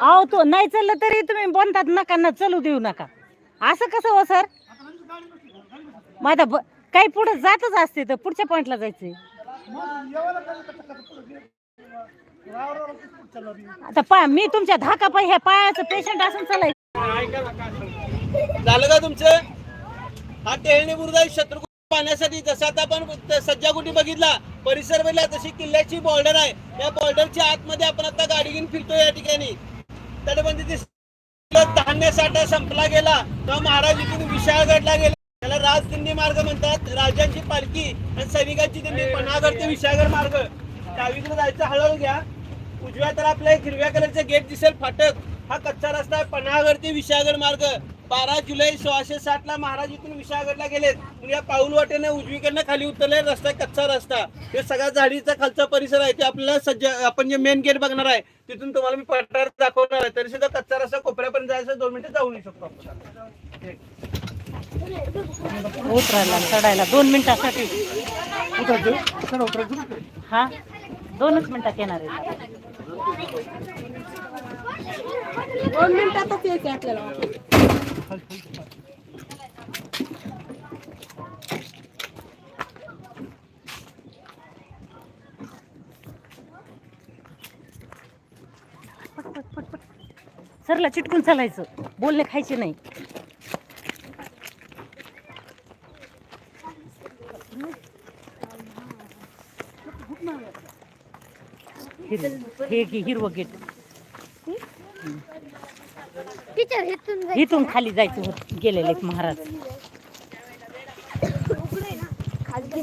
अहो तो नाही चाललं तरी तुम्ही बोलतात नका ना चलू देऊ नका. असं कसं हो सर? माझा ब काही पुढे जातच असते तर पुढच्या पॉईंटला जायचं आता पा मी तुमच्या धाका पाय ह्या पायाचं पेशंट असून चालाय झालं का तुमचं? हा टेहळणी बुरुज शत्रू पाहण्यासाठी जसं आता आपण त- सज्जागुटी बघितला परिसर बघितला तशी किल्ल्याची बॉर्डर आहे. या बॉर्डरच्या आतमध्ये आपण आता गाडी घेऊन फिरतो या ठिकाणी. तटबंदी धान्य साठा संपला गेला. तेव्हा महाराज इथून विशाळगडला गेला. त्याला राजदिंडी मार्ग म्हणतात. राजांची पालखी आणि सैनिकांची दिंडी. पन्हागड ते विशाळगड मार्ग. डावीकडे जायचं हळूहळू घ्या. उजव्या तर आपल्या एक हिरव्या कलरचं गेट दिसेल फाटक. हा कच्चा रस्ता आहे. पन्हागड ते विशाळगड मार्ग. बारा जुलै सोळाशे साठ ला महाराज इथून विशाळगडला गेलेत. मग या पाऊल वाटेने उजवीकडनं खाली उतरले रस्ता कच्चा रस्ता. हे सगळा झाडीचा खालचा परिसर आहे ते आपल्याला सज्ज आपण जे मेन गेट बघणार आहे तिथून तुम्हाला मी पठार दाखवणार आहे. तरी सुद्धा कच्चा रस्ता कोपऱ्यापर्यंत जायचं दोन मिनिटं जाऊन येऊ शकतो आपण. उतरायला आणि चढायला. दोन मिनिटासाठी. हा? दोनच मिनिटात येणार आहे. दोन मिनिटातच यायचे आपल्याला. सरला चिटकून चालायचं. बोलले खायचे नाही. हे हिरवं गेट. इथून इथून खाली जायचं होत गेलेले महाराज. खाजगी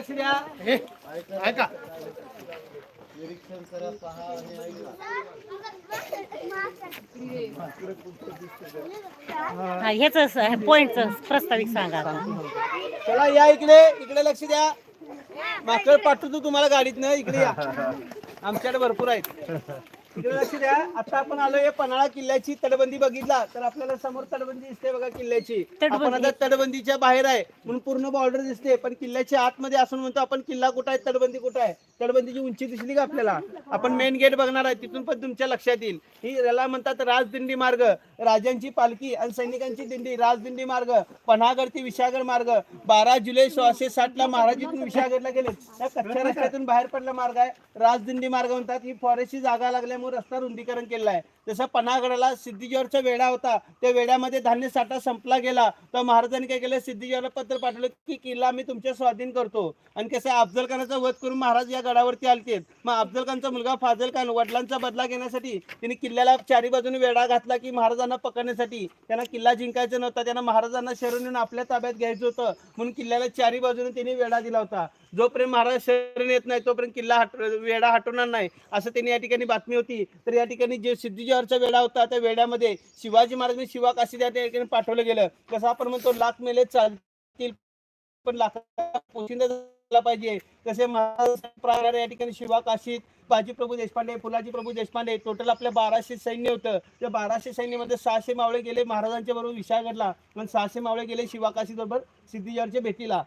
लक्ष द्या ऐका. हा ह्याच पॉइंटच प्रस्ताविक सांगा. चला या इकडे इकडे लक्ष द्या. माकड पाठवतो तुम्हाला गाडीतनं इकडे या. आमच्याकडे भरपूर आहेत. लक्ष द्या. आता आपण आलोय पन्हाळा किल्ल्याची तटबंदी बघितला तर आपल्याला समोर तटबंदी दिसते बघा किल्ल्याची. आपण आता तटबंदीच्या बाहेर आहे म्हणून पूर्ण बॉर्डर दिसते. पण किल्ल्याच्या आतमध्ये असून म्हणतो आपण किल्ला कुठं आहे तटबंदी कुठं आहे? तटबंदीची उंची दिसली का आपल्याला? आपण मेन गेट बघणार आहे तिथून पण तुमच्या लक्षात येईल. ही याला म्हणतात राजदिंडी मार्ग राजांची पालखी आणि सैनिकांची दिंडी राजदिंडी मार्ग पन्हागड ते विशाळगड मार्ग बारा जुलै सोळाशे साठ ला महाराज इथून विशाळगडला गेले. या कच्च्या रस्त्यातून बाहेर पडला मार्ग आहे. राजदिंडी मार्ग म्हणतात ही फॉरेस्टची जागा लागल्यामुळे रस्ता रुंदीकरण केलेला आहे. जसं पन्हागडाला सिद्धीजवळचा वेढा होता त्या वेढ्यामध्ये धान्य साठा संपला गेला. तर महाराजांनी काय केलं? सिद्धीजवळला पत्र पाठवलं की किल्ला आम्ही तुमच्या स्वाधीन करतो. आणि कसं आहे, अफजल खानाचा वध करून महाराज या गडावरती आलते मग अफजल खानचा मुलगा फाजल खान वडिलांचा बदला घेण्यासाठी त्यांनी किल्ल्याला चारी बाजूने वेढा घातला की महाराजांना पकडण्यासाठी त्यांना किल्ला जिंकायचा नव्हता. त्यांना महाराजांना शरण येऊन आपल्या ताब्यात घ्यायचं होतं. म्हणून किल्ल्याला चारी बाजूने त्यांनी वेढा दिला होता. जोपर्यंत महाराज शरण येत नाही तोपर्यंत किल्ला हट वेढा हटवणार नाही. असं त्यांनी या ठिकाणी बातमी होती. तर या ठिकाणी जे सिद्धीजवळचा वेढा होता त्या वेढ्यामध्ये शिवाजी महाराजांनी शिवा काशी त्या ठिकाणी पाठवलं गेलं. कसं आपण म्हणतो लाख मेले चालतील पण लाख पोशिंदा झाला पाहिजे. तसे महाराज या ठिकाणी शिवा काशीत बाजी प्रभू देशपांडे फुलाजी प्रभू देशपांडे टोटल आपल्या बाराशे सैन्य होतं. त्या बाराशे सैन्यामध्ये सहाशे मावळे गेले महाराजांच्या बरोबर विशाळगडला पण सहाशे मावळे गेले शिवाकाशी बरोबर सिद्धीजवळच्या भेटीला.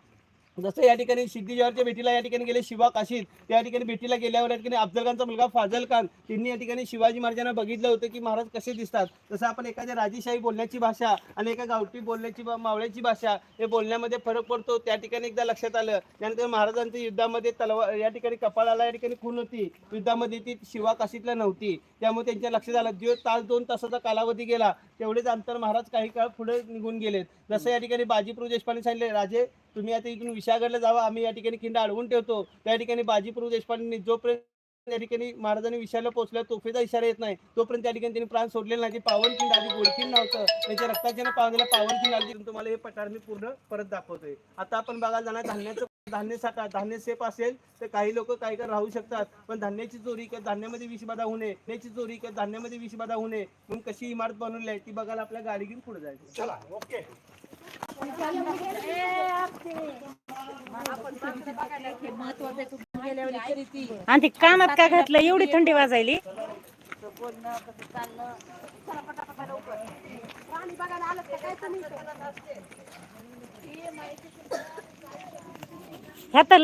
जसं या ठिकाणी सिद्धी जवाहरच्या भेटीला या ठिकाणी गेले शिवा काशीद त्या ठिकाणी भेटीला गेल्यावर या ठिकाणी अफजल खानचा मुलगा फाजल खान त्यांनी या ठिकाणी शिवाजी महाराजांना बघितलं होतं की महाराज कसे दिसतात. तसं आपण एखाद्या राजेशाही बोलण्याची भाषा आणि एका गावठी बोलण्याची मावळ्याची भाषा हे बोलण्यामध्ये फरक पडतो त्या ठिकाणी एकदा लक्षात आलं. त्यानंतर महाराजांच्या युद्धामध्ये तलवार या ठिकाणी कपाळाला या ठिकाणी खून होती. युद्धामध्ये ती शिवा काशीतला नव्हती. त्यामुळे त्यांच्या लक्षात आलं जो तास दोन तासाचा कालावधी गेला तेवढेच अंतर महाराज काही काळ पुढे निघून गेलेत. जसं या ठिकाणी बाजीप्रभू देशपांडे सांगितले राजे तुम्ही आता इकडून विशागडला जावा आम्ही या ठिकाणी खिंड अडवून ठेवतो. त्या ठिकाणी बाजीप्रभू देशपांडेंनी जोपर्यंत त्या ठिकाणी महाराजांनी विशाला पोहोचल्या तोफेचा इशारा येत नाही तोपर्यंत त्या ठिकाणी त्यांनी प्राण सोडलेला नाही. पावन खिंड आधी गोडखिंड नव्हतं. त्यांच्या रक्ताच्या पावलेला पावन खिंड आली तुम्हाला हे पठार मी पूर्ण परत दाखवतोय. आता आपण बघायला जाणार धान्याचं धान्य साठा धान्य सेफ असेल तर काही लोक काही का राहू शकतात. पण धान्याची चोरी किंवा धान्यामध्ये विषबाधा होऊ नये. धान्याची चोरी किंवा धान्यामध्ये विषबाधा होऊ नये. म्हणून कशी इमारत बनवली आहे ती बघायला आपल्या गाडी घेऊन पुढे जायचं. चला ओके. आणि ते कानात का घातलं? एवढी थंडी वाजायली. ह्या तर